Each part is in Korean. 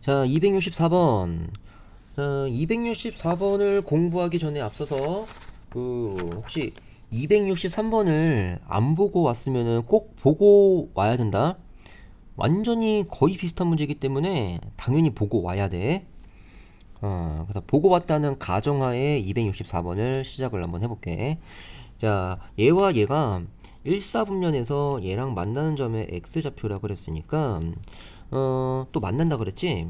자, 264번. 자, 264번을 공부하기 전에 앞서서 그 혹시 263번을 안 보고 왔으면은 꼭 보고 와야 된다. 완전히 거의 비슷한 문제이기 때문에 당연히 보고 와야 돼. 어, 그래서 보고 왔다는 가정하에 264번을 시작을 한번 해볼게. 자, 얘와 얘가 1사분면에서 얘랑 만나는 점의 x좌표라 그랬으니까, 어, 또 만난다 그랬지?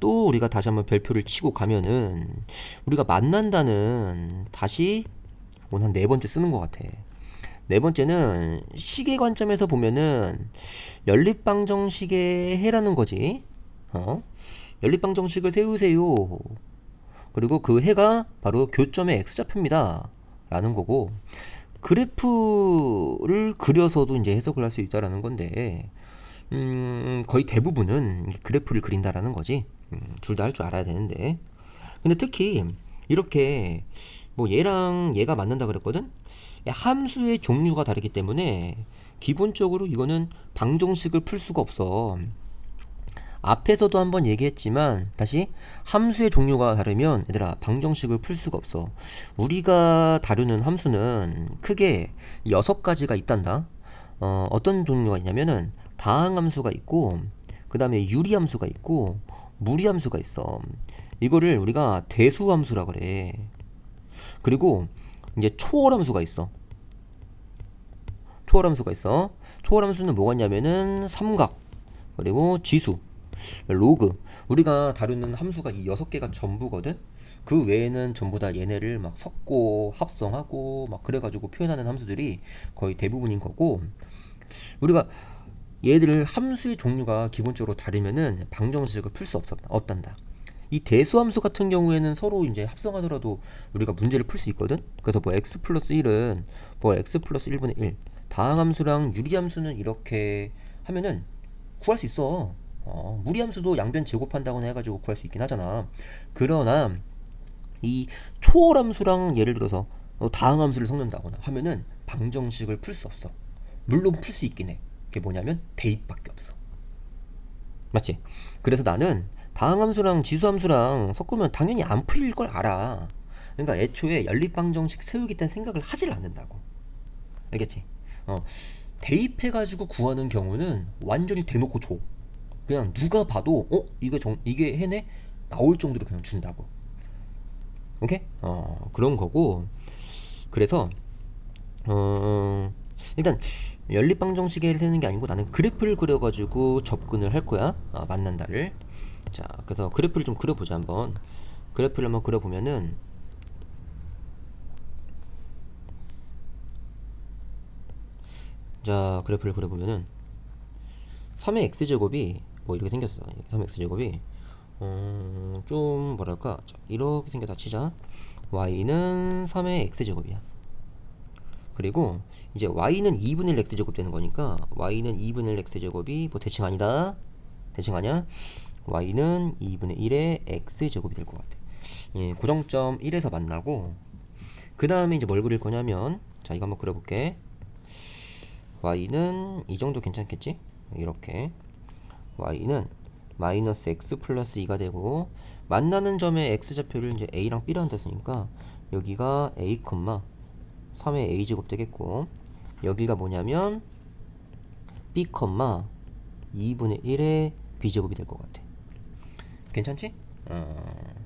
또 우리가 다시 한번 별표를 치고 가면은, 우리가 만난다는 다시 오늘 한 네 번째 쓰는 것 같아. 네 번째는 시계 관점에서 보면은 연립방정식의 해라는 거지. 어? 연립방정식을 세우세요. 그리고 그 해가 바로 교점의 x좌표입니다. 라는 거고 그래프를 그려서도 이제 해석을 할 수 있다라는 건데 음, 거의 대부분은 그래프를 그린다라는 거지. 음, 둘다 할 줄 알아야 되는데. 근데 특히 이렇게 뭐 얘랑 얘가 만난다 그랬거든. 함수의 종류가 다르기 때문에 기본적으로 이거는 방정식을 풀 수가 없어. 앞에서도 한번 얘기했지만 다시 함수의 종류가 다르면 얘들아 방정식을 풀 수가 없어. 우리가 다루는 함수는 크게 여섯 가지가 있단다. 어, 어떤 종류가 있냐면은 다항함수가 있고 그 다음에 유리함수가 있고 무리함수가 있어. 이거를 우리가 대수함수라 그래. 그리고 이제 초월함수가 있어. 초월함수가 있어. 초월함수는 뭐가 있냐면은 삼각 그리고 지수 로그 우리가 다루는 함수가 이 여섯 개가 전부거든. 그 외에는 전부 다 얘네를 막 섞고 합성하고 막 그래가지고 표현하는 함수들이 거의 대부분인 거고 우리가 얘들을 함수의 종류가 기본적으로 다르면은 방정식을 풀 수 없었다 없단다. 이 대수함수 같은 경우에는 서로 이제 합성하더라도 우리가 문제를 풀 수 있거든. 그래서 뭐 x 플러스 1은 뭐 x 플러스 1분의 1 다항함수랑 유리함수는 이렇게 하면은 구할 수 있어. 어, 무리함수도 양변 제곱한다거나 해가지고 구할 수 있긴 하잖아. 그러나 이 초월함수랑 예를 들어서 어, 다항함수를 섞는다거나 하면은 방정식을 풀 수 없어. 물론 풀 수 있긴 해. 그게 뭐냐면 대입밖에 없어. 맞지? 그래서 나는 다항함수랑 지수함수랑 섞으면 당연히 안 풀릴 걸 알아. 그러니까 애초에 연립방정식 세우기 땐 생각을 하질 않는다고. 알겠지? 어, 대입해가지고 구하는 경우는 완전히 대놓고 줘. 그냥 누가 봐도 어 이게 정 이게 해네 나올 정도로 그냥 준다고. 오케이? 어 그런 거고 그래서 어 일단 연립방정식에 세는 게 아니고 나는 그래프를 그려가지고 접근을 할 거야. 아, 만난다를. 자 그래서 그래프를 좀 그려보자 한번. 그래프를 한번 그려보면은 자 그래프를 그려보면은 3의 x제곱이 뭐 이렇게 생겼어 3의 x제곱이 어, 좀 뭐랄까 자, 이렇게 생겼다 치자 y는 3의 x제곱이야 그리고 이제 y는 2분의 1 x제곱 되는 거니까 y는 2분의 1 x제곱이 뭐 대칭 아니다? 대칭 아니야? y는 2분의 1의 x제곱이 될 것 같아. 예, 고정점 1에서 만나고 그 다음에 이제 뭘 그릴 거냐면 자 이거 한번 그려볼게. y는 이 정도 괜찮겠지? 이렇게. y는 마이너스 x 플러스 2가 되고 만나는 점의 x좌표를 이제 a랑 b랑 됐으니까 여기가 a, 3의 a제곱 되겠고 여기가 뭐냐면 b, 2분의 1의 b제곱이 될 것 같아 괜찮지? 어...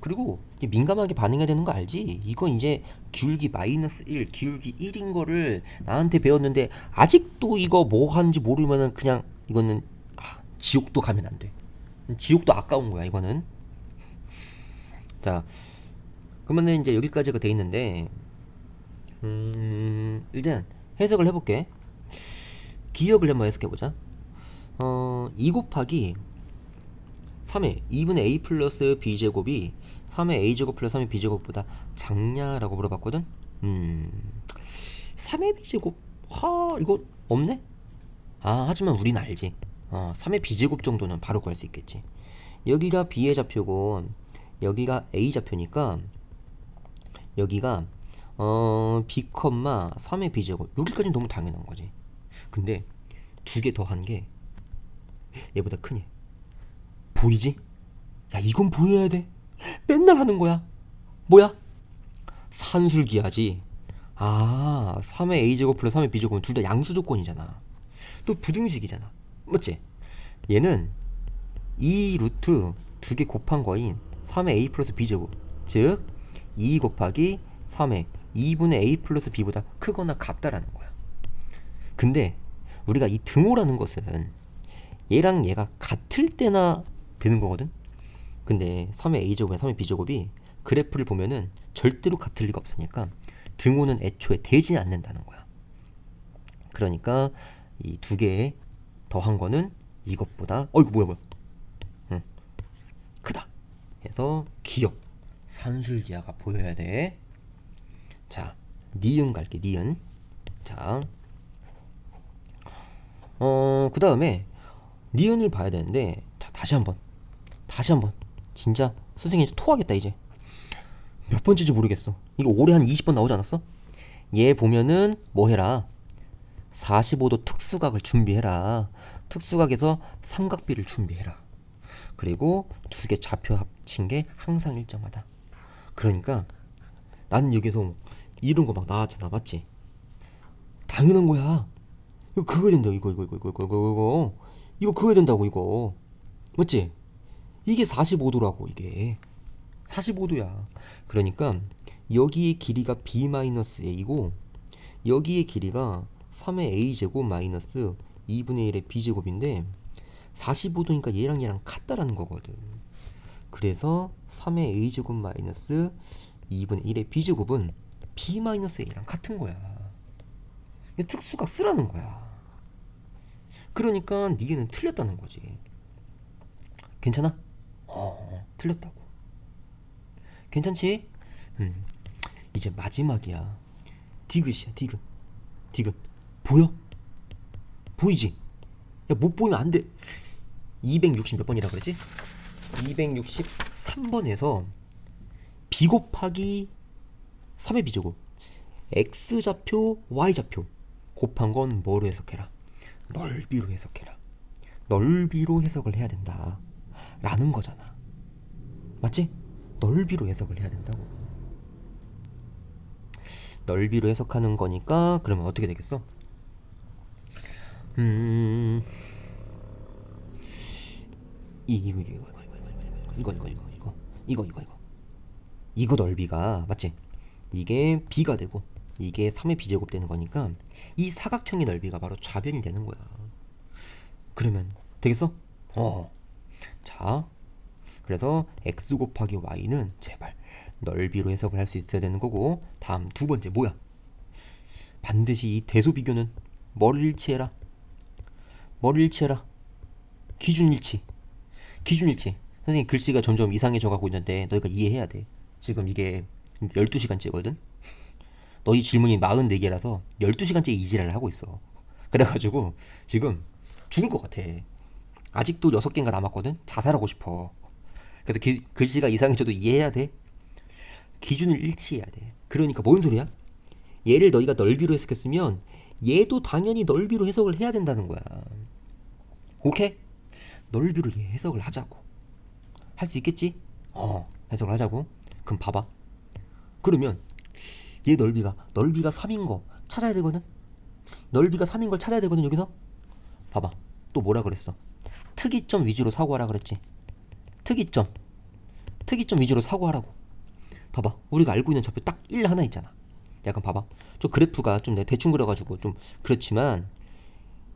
그리고 민감하게 반응해야 되는 거 알지? 이건 이제 기울기 마이너스 1, 기울기 1인 거를 나한테 배웠는데 아직도 이거 뭐 하는지 모르면은 그냥 이거는 아, 지옥도 가면 안 돼. 지옥도 아까운 거야 이거는. 자, 그러면은 이제 여기까지가 돼 있는데 음, 일단 해석을 해볼게. 기억을 한번 해석해 보자. 어, 2 곱하기 3의 2분의 a 플러스 b제곱이 3의 a제곱 플러스 3의 b제곱보다 작냐라고 물어봤거든? 음, 3의 b제곱? 하, 이거 없네? 아, 하지만 우린 알지. 어, 3의 b제곱 정도는 바로 구할 수 있겠지. 여기가 b의 좌표고, 여기가 a 좌표니까, 여기가, 어, b, 3의 b제곱. 여기까지는 너무 당연한 거지. 근데, 두 개 더 한 게, 얘보다 크니. 보이지? 야 이건 보여야 돼. 맨날 하는 거야. 뭐야? 산술기하지. 아 3의 a제곱 플러스 3의 b제곱은 둘 다 양수 조건이잖아. 또 부등식이잖아. 맞지? 얘는 이 루트 두 개 곱한 거인 3의 a 플러스 b제곱 즉 2 곱하기 3의 2분의 a 플러스 b보다 크거나 같다라는 거야. 근데 우리가 이 등호라는 것은 얘랑 얘가 같을 때나 되는 거거든. 근데 3의 a제곱이나 3의 b제곱이 그래프를 보면은 절대로 같을 리가 없으니까 등호는 애초에 되지 않는다는 거야. 그러니까 이 두개 더한 거는 이것보다 어 이거 뭐야 뭐야 응. 크다 해서 기억 산술기하가 보여야 돼 자 니은 갈게 니은. 자. 어, 그 다음에 니은을 봐야 되는데 자 다시 한번. 다시 한번. 진짜 선생님 이제 토하겠다 이제. 몇 번째인지 모르겠어. 이거 올해 한 20번 나오지 않았어? 얘 보면은 뭐 해라? 45도 특수각을 준비해라. 특수각에서 삼각비를 준비해라. 그리고 두 개 좌표 합친 게 항상 일정하다. 그러니까 나는 여기서 이런 거 막 나왔잖아 맞지? 당연한 거야 이거 그거 된다 이거 이거 이거 이거 이거 이거 이거 이거 그거 된다고 이거 맞지? 이게 45도라고 이게 45도야 그러니까 여기의 길이가 b 마이너스 a이고 여기의 길이가 3의 a 제곱 마이너스 2분의 1의 b 제곱인데 45도니까 얘랑 얘랑 같다라는 거거든. 그래서 3의 a 제곱 마이너스 2분의 1의 b 제곱은 b-a랑 같은 거야 특수각 쓰라는 거야 그러니까 니는 틀렸다는 거지 괜찮아? 어 틀렸다고 괜찮지? 음 이제 마지막이야 디귿이야 디귿 디귿 보여? 보이지? 야 못 보면 안 돼 260 몇 번이라 그랬지? 263번에서 b 곱하기 3의 b제곱 x좌표 y좌표 곱한 건 뭐로 해석해라? 넓이로 해석해라 넓이로 해석을 해야 된다 라는 거잖아 맞지? 넓이로 해석을 해야 된다고 넓이로 해석하는 거니까 그러면 어떻게 되겠어? 음 이거 이거 이거 이거 이거 이거 이거 이거 이거 이거 이거 이거 넓이가 맞지? 이게 b가 되고 이게 3의 b제곱 되는 거니까 이 사각형의 넓이가 바로 좌변이 되는 거야. 그러면 되겠어? 어. 자, 그래서 x 곱하기 y는 제발 넓이로 해석을 할 수 있어야 되는 거고 다음 두 번째 뭐야? 반드시 이 대소 비교는 뭐를 일치해라. 뭐를 일치해라. 기준 일치. 기준 일치. 선생님 글씨가 점점 이상해져 가고 있는데 너희가 이해해야 돼. 지금 이게 12시간째거든. 너희 질문이 44개라서 12시간째 이지랄을 하고 있어. 그래가지고 지금 죽을 것 같아. 아직도 6개인가 남았거든? 자살하고 싶어. 그래서 기- 글씨가 이상해져도 이해해야 돼. 기준을 일치해야 돼. 그러니까 뭔 소리야? 얘를 너희가 넓이로 해석했으면 얘도 당연히 넓이로 해석을 해야 된다는 거야. 오케이? 넓이로 얘 해석을 하자고. 할 수 있겠지? 어, 해석을 하자고. 그럼 봐봐. 그러면 얘 넓이가 넓이가 3인 거 찾아야 되거든. 넓이가 3인 걸 찾아야 되거든 여기서. 봐봐. 또 뭐라 그랬어? 특이점 위주로 사고하라 그랬지. 특이점. 특이점 위주로 사고하라고. 봐봐. 우리가 알고 있는 좌표 딱 1 하나 있잖아. 약간 봐봐. 저 그래프가 좀 내가 대충 그려가지고 좀 그렇지만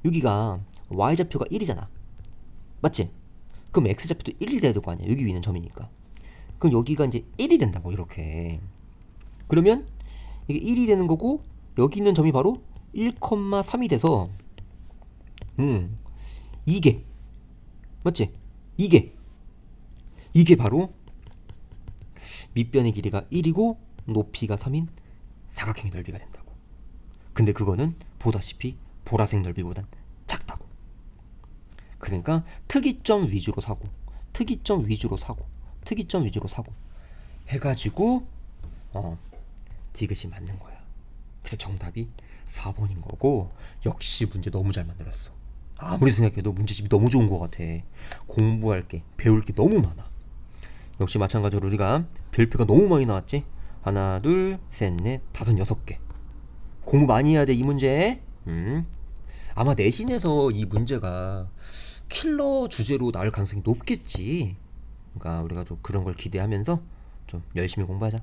여기가 y 좌표가 1이잖아. 맞지? 그럼 x 좌표도 1이 돼야 될 거 아니야. 여기 있는 점이니까. 그럼 여기가 이제 1이 된다고 이렇게. 그러면 이게 1이 되는 거고 여기 있는 점이 바로 1,3이 돼서 음 이게 맞지? 이게 이게 바로 밑변의 길이가 1이고 높이가 3인 사각형의 넓이가 된다고. 근데 그거는 보다시피 보라색 넓이보단 작다고. 그러니까 특이점 위주로 사고, 특이점 위주로 사고, 특이점 위주로 사고 해가지고 어 디귿이 맞는 거야. 그래서 정답이 4번인 거고 역시 문제 너무 잘 만들었어. 아무리 생각해도 문제집이 너무 좋은 것 같아. 공부할 게 배울 게 너무 많아. 역시 마찬가지로 우리가 별표가 너무 많이 나왔지? 하나, 둘, 셋, 넷, 다섯, 여섯 개. 공부 많이 해야 돼, 이 문제. 음. 아마 내신에서 이 문제가 킬러 주제로 나올 가능성이 높겠지. 그러니까 우리가 좀 그런 걸 기대하면서 좀 열심히 공부하자.